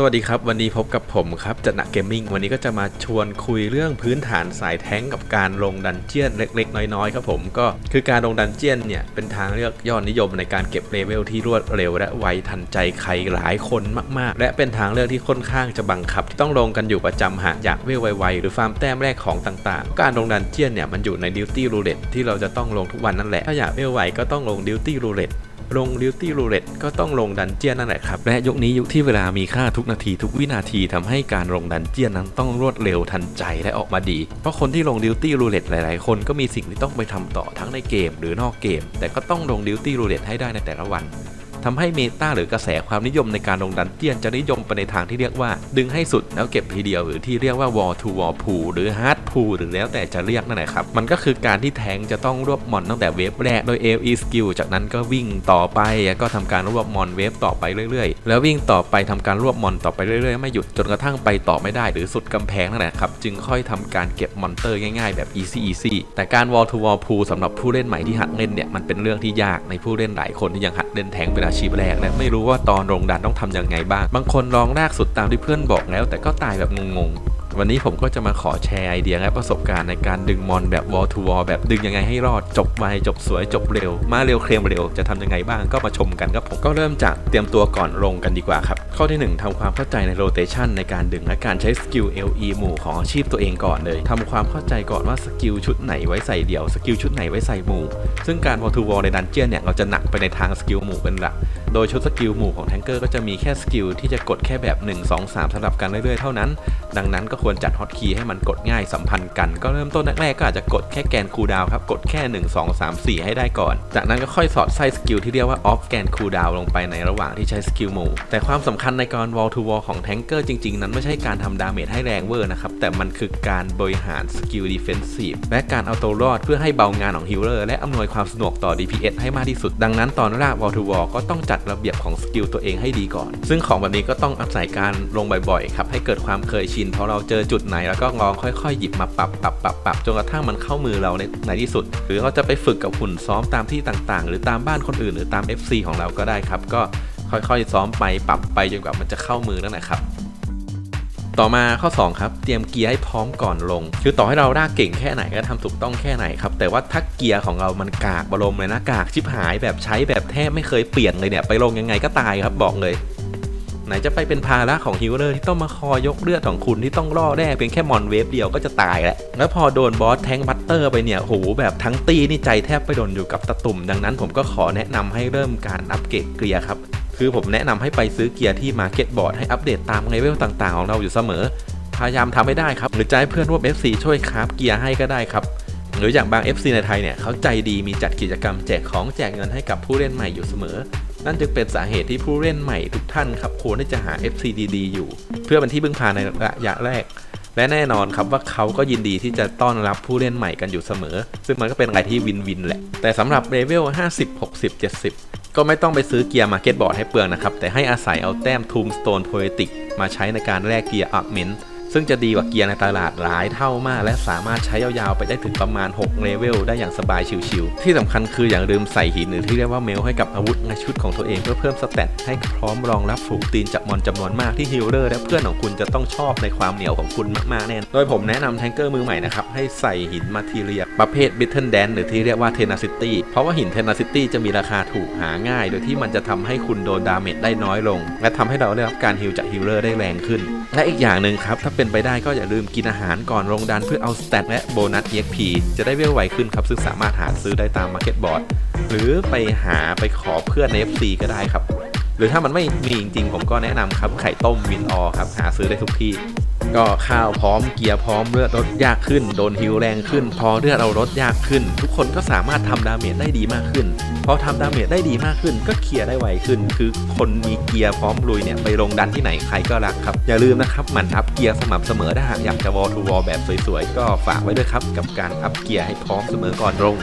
สวัสดีครับ วันนี้พบกับผมครับจัดหนักเกมมิ่งวันนี้ก็จะมาชวนคุยเรื่องพื้นฐานสายแท้งกับการลงดันเจียนเล็ก ๆ น้อยๆครับผมก็คือการลงดันเจียนเนี่ยเป็นทางเลือกยอดนิยมในการเก็บเลเวลที่รวดเร็ว และไวทันใจใครหลายคนมากๆ และเป็นทางเลือกที่ค่อนข้างจะบังคับที่ต้องลงกันอยู่ประจำหากอยากเวลไวๆหรือฟาร์มแต้มแรกของต่างๆ การลงดันเจียนเนี่ยมันอยู่ในดิวตี้รูเล็ตที่เราจะต้องลงทุกวันนั่นแหละถ้าอยากเวลไวก็ต้องลงดิวตี้รูเล็ต ลงดิวตี้รูเล็ตก็ต้องลงดันเจียนนั่นแหละครับ และยุคนี้ยุคที่เวลามีค่าทุกนาทีทุกวินาทีทำให้การลงดันเจียนนั้นต้องรวดเร็วทันใจและออกมาดี เพราะคนที่ลงดิวตี้รูเล็ตหลาย ๆ คนก็มีสิ่งที่ต้องไปทำต่อทั้งในเกมหรือนอกเกม แต่ก็ต้องลงดิวตี้รูเล็ตให้ได้ในแต่ละวัน ทำให้เมตาหรือกระแสความนิยมในการลงดันเจียนจะนิยมไปในทางที่เรียกว่า ดึงให้สุดแล้วเก็บทีเดียวหรือที่เรียกว่า wall to wall pool หรือ hard pool หรือแล้วแต่จะเรียกนั่นแหละครับ มันก็คือการที่แทงจะต้องรวบมอนตั้งแต่เวฟแรกโดย AOE skill จากนั้นก็วิ่งต่อไปแล้วก็ทำการรวบมอนเวฟต่อไปเรื่อยๆ แล้ววิ่งต่อไปทำการรวบมอนต่อไปเรื่อยๆ ไม่หยุดจนกระทั่งไปต่อไม่ได้ หรือสุดกำแพงนั่นแหละครับจึงค่อยทำการเก็บมอนเตอร์ง่ายๆ แบบ easy easy แต่การ wall to wall pool สำหรับผู้เล่นใหม่ที่หัดเล่นเนี่ยมันเป็นเรื่องที่ยากในผู้เล่นหลายคนที่ยังหัดเล่นแทงเป็นอาชีพแรกและไม่รู้ว่าตอนลงดันต้องทำยังไงบ้าง บางคนลองแรกสุดตามที่เพื่อนบอกแล้ว แต่ก็ตายแบบงงๆ วันนี้ผมก็จะมาขอแชร์ไอเดียและประสบการณ์ในการดึงมอนแบบ wall to wall แบบดึงยังไงให้รอดจบไวจบสวยจบเร็ว มาเร็วเคลมเร็วจะทำยังไงบ้างก็มาชมกันครับผมก็เริ่มจากเตรียมตัวก่อนลงกันดีกว่าครับ ข้อที่ 1ทำความเข้าใจในโรเตชันในการดึงและการใช้สกิล LE หมู่ของอาชีพตัวเองก่อนเลยทำความเข้าใจก่อนว่าสกิลชุดไหนไว้ใส่เดี่ยวสกิลชุดไหนไว้ใส่หมู่ ซึ่งการ wall to wall ในดันเจียนเนี่ยเราจะหนักไปในทางสกิลหมู่เป็นหลักโดยชุดสกิลหมู่ของแทงเกอร์ก็จะมีแค่สกิลที่จะกดแค่แบบ 1 2 3สลับกันเรื่อยๆ เท่านั้น ดังนั้นก็ควรจัดฮอตคีย์ให้มันกดง่ายสัมพันธ์กัน ก็เริ่มต้นแรกๆก็อาจจะกดแค่แกนคูลดาวครับ กดแค่ 1 2 3 4 ให้ได้ก่อน จากนั้นก็ค่อยสอดไส้สกิลที่เรียกว่าออฟแกนคูลดาวลงไปในระหว่างที่ใช้สกิลหมู่แต่ความสำคัญในการ wall to wall ของแทงเกอร์จริงๆ นั้นไม่ใช่การทำดาเมจให้แรงเวอร์นะครับแต่มันคือการบริหารสกิลดิเฟนซีฟและการเอาตัวรอดเพื่อให้เบางานของฮิลเลอร์และอำนวยความสะดวกต่อ DPS ให้มากที่สุดดังนั้นตอนแรก wall to wall ก็ต้องจัดระเบียบของสกิลตัวเองให้ดีก่อน ซึ่งของแบบนี้ก็ต้องอาศัยการลงบ่อยๆครับให้เกิดความเคยชินพอเราเจอจุดไหนแล้วก็ลองค่อยๆ หยิบมาปรับปรับปรับปรับจนกระทั่งมันเข้ามือเราในในที่สุด หรือเราจะไปฝึกกับหุ่นซ้อมตามที่ต่างๆ หรือตามบ้านคนอื่น หรือตาม FC ของเราก็ได้ครับก็ค่อยๆ ซ้อมไปปรับไปจนกว่ามันจะเข้ามือนั่นแหละครับ ต่อมาข้อ 2 ครับ เตรียมเกียร์ให้พร้อมก่อนลง คือต่อให้เราลากเก่งแค่ไหนก็ทำถูกต้องแค่ไหนครับ แต่ว่าถ้าเกียร์ของเรามันกากบรมเลยนะกากชิบหายแบบใช้แบบแทบไม่เคยเปลี่ยนเลยเนี่ยไปลงยังไงก็ตายครับบอกเลยไหนจะไปเป็นภาระของฮิลเลอร์ที่ต้องมาคอยยกเลือดของคุณที่ต้องล่อแร่เพียงแค่มอนเวฟเดียวก็จะตายแล้วแล้วพอโดนบอสแทงบัตเตอร์ไปเนี่ยโหแบบทั้งตีนี่ใจแทบไปโดนอยู่กับตะตุ่ม ดังนั้นผมก็ขอแนะนำให้เริ่มการอัปเกรดเกียร์ครับ คือผมแนะนำให้ไปซื้อเกียร์ที่มาเก็ตบอร์ดให้อัปเดตตามเลเวลต่างๆ ของเราอยู่เสมอ พยายามทำให้ได้ครับ หรือจะให้เพื่อนร่วม FC ช่วยคราฟเกียร์ให้ก็ได้ครับ หรืออย่างบาง FC ในไทยเนี่ยเขาใจดีมีจัดกิจกรรมแจกของแจกเงินให้กับผู้เล่นใหม่อยู่เสมอ นั่นจึงเป็นสาเหตุที่ผู้เล่นใหม่ทุกท่านครับควรที่จะหา FC ดีๆอยู่ เพื่อเป็นที่พึ่งพาในระยะแรกและแน่นอนครับว่าเขาก็ยินดีที่จะต้อนรับผู้เล่นใหม่กันอยู่เสมอ ซึ่งมันก็เป็นอะไรที่วินวินแหละ แต่สำหรับเลเวล50 60 70 ก็ไม่ต้องไปซื้อเกียร์มาเก็ตบอร์ดให้เปลืองนะครับ แต่ให้อาศัยเอาแต้มทูมสโตนโพลิติกมาใช้ในการแลกเกียร์อัพเมนต์ ซึ่งจะดีกว่าเกียร์ในตลาดหลายเท่ามาก และสามารถใช้ยาวๆไปได้ถึงประมาณ 6 เลเวลได้อย่างสบายชิวๆ ที่สำคัญคืออย่างลืมใส่หินหรือที่เรียกว่าเมลให้กับอาวุธในชุดของตัวเองเพื่อเพิ่มสเตตให้พร้อมรองรับฝูงตีนจากมอนจำนวนมากที่ฮิลเลอร์และเพื่อนของคุณจะต้องชอบในความเหนียวของคุณมากๆแน่นโดยผมแนะนำแทงเกอร์มือใหม่นะครับให้ใส่หินมาทีเรียประเภทบิทเทิลแดนหรือที่เรียกว่าเทนาซิตี้เพราะว่าหินเทนาซิตี้จะมีราคาถูกหาง่าย โดยที่มันจะทำให้คุณโดนดาเมจได้น้อยลง และทำให้เราได้รับการฮิลจากฮิลเลอร์ได้แรงขึ้น และอีกอย่างหนึ่งครับถ้าเป็นไปได้ก็อย่าลืมกินอาหารก่อนลงดันเพื่อเอาสเตตและโบนัส EXP จะได้เวลไวขึ้นครับ ซึ่งสามารถหาซื้อได้ตาม Market Board หรือไปหาไปขอเพื่อนใน FC ก็ได้ครับ หรือถ้ามันไม่มีจริงๆ ผมก็แนะนำครับ ไข่ต้มวินออครับ หาซื้อได้ทุกที่ ก็ข้าวพร้อมเกียร์พร้อมเลือดลดยากขึ้น โดนฮิลแรงขึ้น พอเลือดเราลดยากขึ้น ทุกคนก็สามารถทำดาเมจได้ดีมากขึ้น พอทำดาเมจได้ดีมากขึ้น ก็เคลียร์ได้ไวขึ้น คือคนมีเกียร์พร้อมลุยเนี่ยไปลงดันที่ไหนใครก็รักครับ อย่าลืมนะครับหมั่นอัพเกียร์สม่ำเสมอถ้าหากอยากจะวอลทูวอลแบบสวยๆ ก็ฝากไว้ด้วยครับกับการอัพเกียร์ให้พร้อมเสมอก่อนลง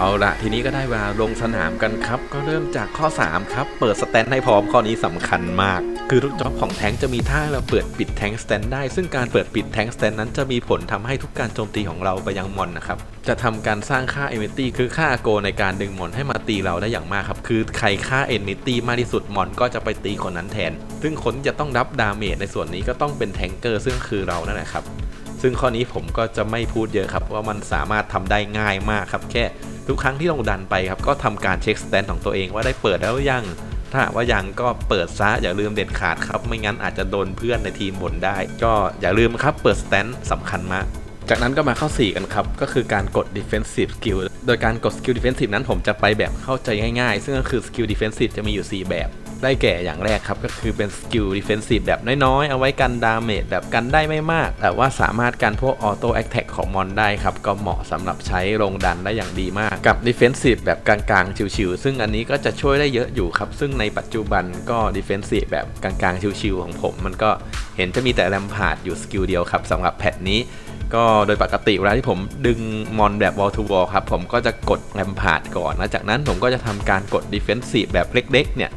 เอาละทีนี้ก็ได้เวลาลงสนามกันครับ ก็เริ่มจากข้อ 3 ครับ เปิดสแตนให้พร้อมข้อนี้สำคัญมาก คือทุกจ็อบของแทงจะมีท่าเราเปิดปิดแทงสแตนได้ ซึ่งการเปิดปิดแทงสแตนนั้นจะมีผลทำให้ทุกการโจมตีของเราไปยังมอนนะครับ จะทำการสร้างค่าเอเมตี้คือค่าโกในการดึงมอนให้มาตีเราได้อย่างมากครับ คือใครค่าเอเมตี้มากที่สุดมอนก็จะไปตีคนนั้นแทน ซึ่งคนจะต้องรับดาเมจในส่วนนี้ก็ต้องเป็นแทงเกอร์ซึ่งคือเรานั่นแหละครับซึ่งข้อนี้ผมก็จะไม่พูดเยอะครับว่ามันสามารถทำได้ง่ายมากครับแค่ ทุกครั้งที่ลงดันไปครับก็ทำการเช็คสแตนของตัวเองว่าได้เปิดแล้วหรือยัง ถ้าว่ายังก็เปิดซะอย่าลืมเด็ดขาดครับ ไม่งั้นอาจจะโดนเพื่อนในทีมบ่นได้ ก็อย่าลืมครับเปิดสแตนสำคัญมากจากนั้นก็มาข้อ4กันครับ ก็คือการกด defensive skill โดยการกด skill defensive นั้นผมจะไปแบบเข้าใจง่ายๆ ซึ่งก็คือ skill defensive จะมีอยู่ 4 แบบ ได้แก่อย่างแรกครับ ก็คือเป็น skill defensive แบบน้อยๆ เอาไว้กันดาเมจแบบกันได้ไม่มาก แต่ว่าสามารถกันพวก auto attack ของมอนได้ครับ ก็เหมาะสำหรับใช้ลงดันได้อย่างดีมาก กับ defensive แบบกลางๆ ชิวๆซึ่งอันนี้ก็จะช่วยได้เยอะอยู่ครับ ซึ่งในปัจจุบันก็ defensive แบบกลางๆ ชิวๆของผม มันก็เห็นจะมีแต่แรมพาดอยู่สกิลเดียวครับสำหรับแพทนี้ก็โดยปกติเวลาที่ผมดึงมอนแบบ wall to wall ครับ ผมก็จะกดแรมพาดก่อน แล้วจากนั้นผมก็จะทำการกด defensive แบบเล็ก ๆ เนี่ย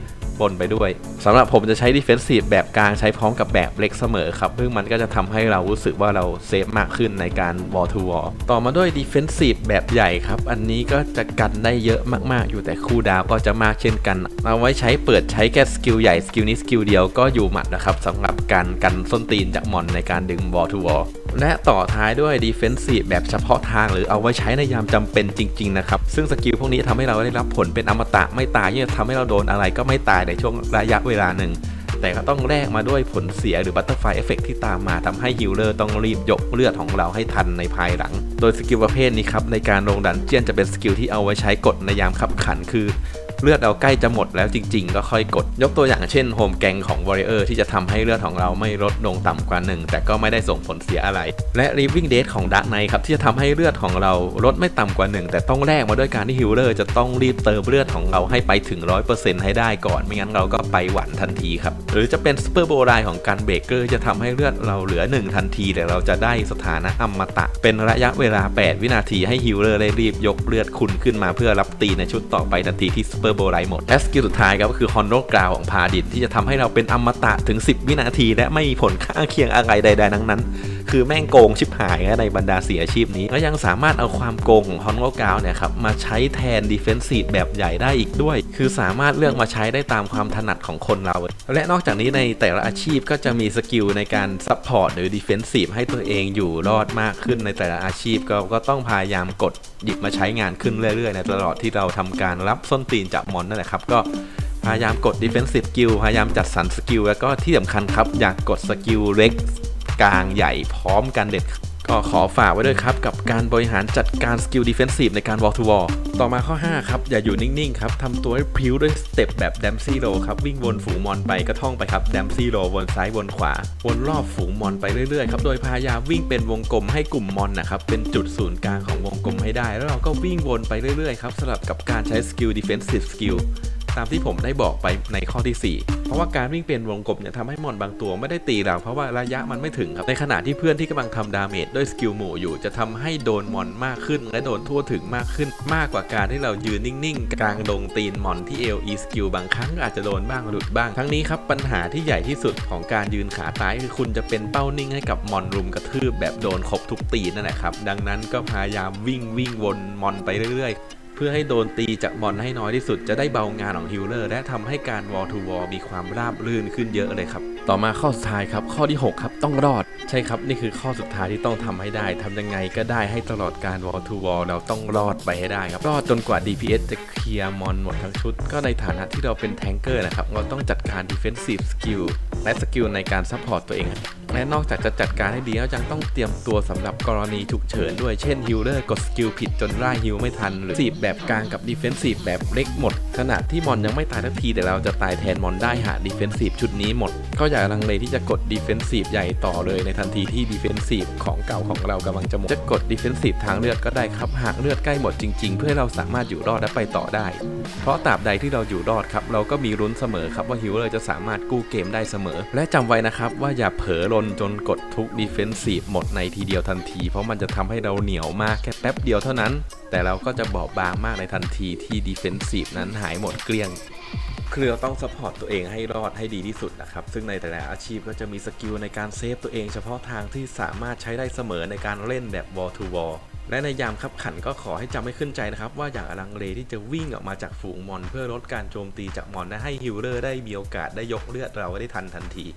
นไปด้วยสำหรับผมจะใช้ defensive แบบกลางใช้พร้อมกับแบบเล็กเสมอครับซึ่งมันก็จะทำให้เรารู้สึกว่าเราเซฟมากขึ้นในการ wall to wall ต่อมาด้วย defensive แบบใหญ่ครับ อันนี้ก็จะกันได้เยอะมากๆ อยู่แต่คูลดาวก็จะมากเช่นกัน เอาไว้ใช้เปิดใช้แค่สกิลใหญ่สกิลนี้สกิลเดียวก็อยู่หมัดนะครับสำหรับการกันส้นตีนจากมอนในการดึง wall to wall และต่อท้ายด้วย defensive แบบเฉพาะทาง หรือเอาไว้ใช้ในยามจำเป็นจริง ๆ นะครับ ซึ่งสกิลพวกนี้ทำให้เราได้รับผลเป็นอมตะไม่ตายยิ่งทำให้เราโดนอะไรก็ไม่ตายในช่วงระยะเวลาหนึ่ง แต่ก็ต้องแลกมาด้วยผลเสียหรือบัตเตอร์ไฟเอฟเฟกที่ตามมาทำให้ฮิลเลอร์ต้องรีบยกเลือดของเราให้ทันในภายหลัง โดยสกิลประเภทนี้ครับในการลงดันเจียนจะเป็นสกิลที่เอาไว้ใช้กดในยามขับขันคือ เลือดเราใกล้จะหมดแล้วจริง ๆ ก็ค่อยกด ยกตัวอย่างเช่นโฮมแกงของ Warrior ที่จะทำให้เลือดของเราไม่ลดลงต่ำกว่า 1 แต่ก็ไม่ได้ส่งผลเสียอะไร และ Living Dead ของ Dark Knight ครับที่จะทำให้เลือดของเราลดไม่ต่ำกว่า 1 แต่ต้องแลกมาด้วยการที่ฮิลเลอร์จะต้องรีบเติมเลือดของเราให้ไปถึง 100%ให้ได้ก่อน ไม่งั้นเราก็ไปหวันทันทีครับหรือจะเป็นซูเปอร์โบรายของการเบเกอร์จะทำให้เลือดเราเหลือ 1 ทันที แต่เราจะได้สถานะอมตะ เป็นระยะเวลา 8 วินาทีให้ฮิลเลอร์ได้รีบยกเลือดคุณขึ้นมาเพื่อรับตีในชุดต่อไปทันทีที่ซูเปอร์โบรหมดและสกิลสุดท้ายครับก็คือฮอนโนกราวของพาดินที่จะทำให้เราเป็นอมตะถึง 10 วินาที และไม่มีผลข้างเคียงอะไรใดๆทั้งนั้นคือแม่งโกงชิบหายในบรรดาเสียอาชีพนี้ และยังสามารถเอาความโกงของฮอนโนกาวเนี่ยครับมาใช้แทนดิเฟนซีฟแบบใหญ่ได้อีกด้วย คือสามารถเลือกมาใช้ได้ตามความถนัดของคนเรา และนอกจากนี้ในแต่ละอาชีพก็จะมีสกิลในการซัพพอร์ตหรือดิเฟนซีฟให้ตัวเองอยู่รอดมากขึ้นในแต่ละอาชีพก็ก็ต้องพยายามกดหยิบมาใช้งานขึ้นเรื่อยๆในตลอดที่เราทำการรับส้นตีนจากมอนนั่นแหละครับก็พยายามกด defensive skill พยายามจัดสรรสกิลแล้วก็ที่สำคัญครับ อยากกดสกิลเล็ก กลางใหญ่พร้อมกันเด็ดก็ขอฝากไว้ด้วยครับ กับการบริหารจัดการสกิล defensive ในการ wall to wall ต่อมาข้อ 5 ครับ อย่าอยู่นิ่ง ๆ ครับทำตัวให้พริ้วด้วยสเต็ปแบบ Dempsey Row ครับ วิ่งวนฝูงมอนไปก็ท่องไปครับ Dempsey Row วนซ้ายวนขวา วนรอบฝูงมอนไปเรื่อย ๆ ครับ โดยพยายามวิ่งเป็นวงกลมให้กลุ่มมอนนะครับ เป็นจุดศูนย์กลางของวงกลมให้ได้ แล้วเราก็วิ่งวนไปเรื่อยๆครับสลับกับการใช้สกิล defensive skill ตามที่ผมได้บอกไปในข้อที่ 4 เพราะว่าการวิ่งเป็นวงกลมเนี่ยทำให้มอนบางตัวไม่ได้ตีเราเพราะว่าระยะมันไม่ถึงครับ ในขณะที่เพื่อนที่กำลังทำดาเมจด้วยสกิลหมู่อยู่ จะทำให้โดนมอนมากขึ้น และโดนทั่วถึงมากขึ้น มากกว่าการที่เรายืนนิ่งๆ กลางดงตีนมอนที่เอลีสกิลบางครั้งอาจจะโดนบ้างหลุดบ้าง ทั้งนี้ครับปัญหาที่ใหญ่ที่สุดของการยืนขาตายคือคุณจะเป็นเป้านิ่งให้กับมอนรุมกระทืบแบบโดนครบทุกตีนนั่นแหละครับดังนั้นก็พยายามวิ่งวิ่งวนมอนไปเรื่อยๆ พื่อให้โดนตีจากมอลให้น้อยที่สุดจะได้เบางานของฮิลเลอร์ และทำให้การวอลทูวอลมีความราบรื่นขึ้นเยอะเลยครับ ต่อมาข้อสุดท้ายครับข้อที่ 6 ครับต้องรอดใช่ครับนี่คือข้อสุดท้ายที่ต้องทำให้ได้ทำยังไงก็ได้ให้ตลอดการวอลทูวอลเราต้องรอดไปให้ได้ครับ รอดจนกว่า DPS จะเคลียร์มอนหมดทั้งชุด ก็ในฐานะที่เราเป็นแทงเกอร์นะครับเราต้องจัดการ Defensive Skill และสกิลในการซัพพอร์ตตัวเองและนอกจากจะจัดการให้ดีแล้วยังต้องเตรียมตัวสำหรับกรณีฉุกเฉินด้วยเช่นฮิลเลอร์กดสกิลผิดจนร่าฮิลไม่ทัน หรือสีบแบบกลางกับดิเฟนซีฟแบบเล็กหมด ขณะที่มอนยังไม่ตายทักทีแต่เราจะตายแทนมอนได้หากดิเฟนซีฟชุดนี้หมด ก็อย่าลังเลที่จะกดดิเฟนซีฟใหญ่ต่อเลยในทันทีที่ดิเฟนซีฟของเก่าของเรากำลังจะหมด จะกดดิเฟนซีฟทางเลือกก็ได้ครับ หากเลือดใกล้หมดจริง ๆ เพื่อให้เราสามารถอยู่รอดและไปต่อได้ เพราะตราบใดที่เราอยู่รอดครับ เราก็มีรุ้นเสมอครับว่าฮิลเลอร์จะสามารถกู้เกมได้เสมอ และจำไว้นะครับว่าอย่าเผลอโรนจนกดทุกดีเฟนซีฟหมดในทีเดียวทันที เพราะมันจะทำให้เราเหนียวมากแค่แป๊บเดียวเท่านั้น แต่เราก็จะบอบบางมากในทันทีที่ดีเฟนซีฟนั้นหายหมดเกลี้ยง คือเราต้องสปอร์ตตัวเองให้รอดให้ดีที่สุดนะครับ ซึ่งในแต่ละอาชีพก็จะมีสกิลในการเซฟตัวเองเฉพาะทางที่สามารถใช้ได้เสมอในการเล่นแบบ wall to wall และในยามขับขันก็ขอให้จำให้ขึ้นใจนะครับ ว่าอย่างอลังเลที่จะวิ่งออกมาจากฝูงมอน เพื่อลดการโจมตีจากมอนและให้ฮิลเลอร์ได้มีโอกาสได้ยกเลือดเราได้ทันทันที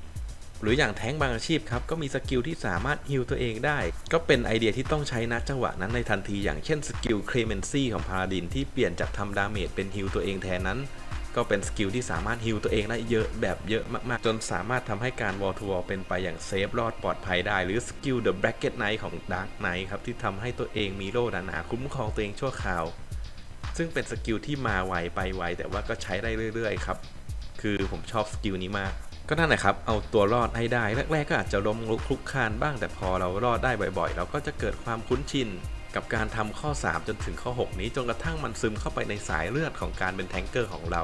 หรืออย่างแท้งบางอาชีพครับก็มีสกิลที่สามารถฮิลตัวเองได้ ก็เป็นไอเดียที่ต้องใช้ณจังหวะนั้นในทันที อย่างเช่นสกิลเคลเมนซี่ของพาราดินที่เปลี่ยนจากทำดาเมจเป็นฮิลตัวเองแทนนั้น ก็เป็นสกิลที่สามารถฮิลตัวเองได้เยอะแบบเยอะมากๆ จนสามารถทำให้การวอลทัวร์เป็นไปอย่างเซฟรอดปลอดภัยได้ หรือสกิล The Bracket Knight ของ Dark Knight ครับ ที่ทำให้ตัวเองมีโล่หนาๆคุ้มครองตัวเองชั่วคราว ซึ่งเป็นสกิลที่มาไวไปไวแต่ว่าก็ใช้ได้เรื่อยๆครับคือผมชอบสกิลนี้มากก็นั่นแหละครับ เอาตัวรอดให้ได้ แรกๆก็อาจจะล้มลุกคลุกคลานบ้าง แต่พอเรารอดได้บ่อยๆ เราก็จะเกิดความคุ้นชิน กับการทำข้อ 3 จนถึงข้อ 6 นี้จนกระทั่งมันซึมเข้าไปในสายเลือดของการเป็นแทงเกอร์ของเรา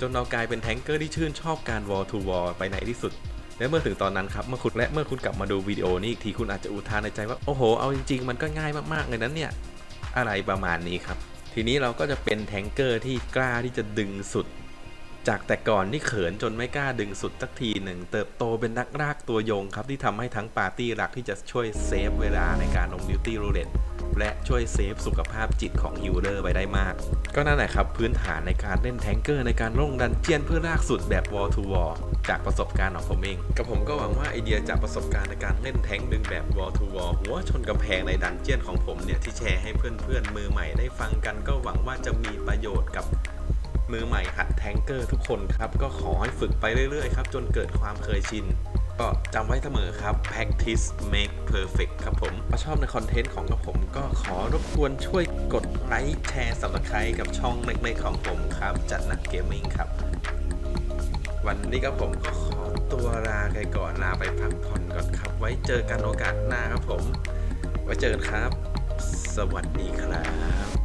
จนเรากลายเป็นแทงเกอร์ที่ชื่นชอบการ wall to wall ไปในที่สุด และเมื่อถึงตอนนั้นครับเมื่อคุณและเมื่อคุณกลับมาดูวิดีโอนี้อีกทีคุณอาจจะอุทานในใจว่าโอ้โหเอาจริงๆ มันก็ง่ายมากๆเลยนั้นเนี่ยอะไรประมาณนี้ครับ ทีนี้เราก็จะเป็นแทงเกอร์ที่กล้าที่จะดึงสุด จากแต่ก่อนที่เขินจนไม่กล้าดึงสุดสักทีหนึ่งเติบโตเป็นนักรากตัวยงครับที่ทำให้ทั้งปาร์ตี้รักที่จะช่วยเซฟเวลาในการลงดิวตี้รูเลต และช่วยเซฟสุขภาพจิตของฮิลเลอร์ไปได้มาก ก็นั่นแหละครับพื้นฐานในการเล่นแทงเกอร์ในการลงดันเจียนเพื่อลากสุดแบบ wall to wall จากประสบการณ์ของผมเอง กับผมก็หวังว่าไอเดียจากประสบการณ์ในการเล่นแทงดึงแบบ wall to wall หัวชนกำแพงในดันเจียนของผมเนี่ยที่แชร์ให้เพื่อนๆมือใหม่ได้ฟังกัน ก็หวังว่าจะมีประโยชน์กับมือใหม่หัดแทงเกอร์ทุกคนครับก็ขอให้ฝึกไปเรื่อยๆครับจนเกิดความเคยชิน ก็จำไว้เสมอครับ practice make perfect ครับผมถ้าชอบในคอนเทนต์ของกับผม ก็ขอรบกวนช่วยกดไลค์แชร์สับสไครต์กับช่องเล็กๆของผมครับ จัดนักเกมมิ่งครับ วันนี้ก็ผมก็ขอตัวลาไปก่อนลาไปพักผ่อนก่อนครับ ไว้เจอกันโอกาสหน้าครับผม ไว้เจอกันครับ สวัสดีครับ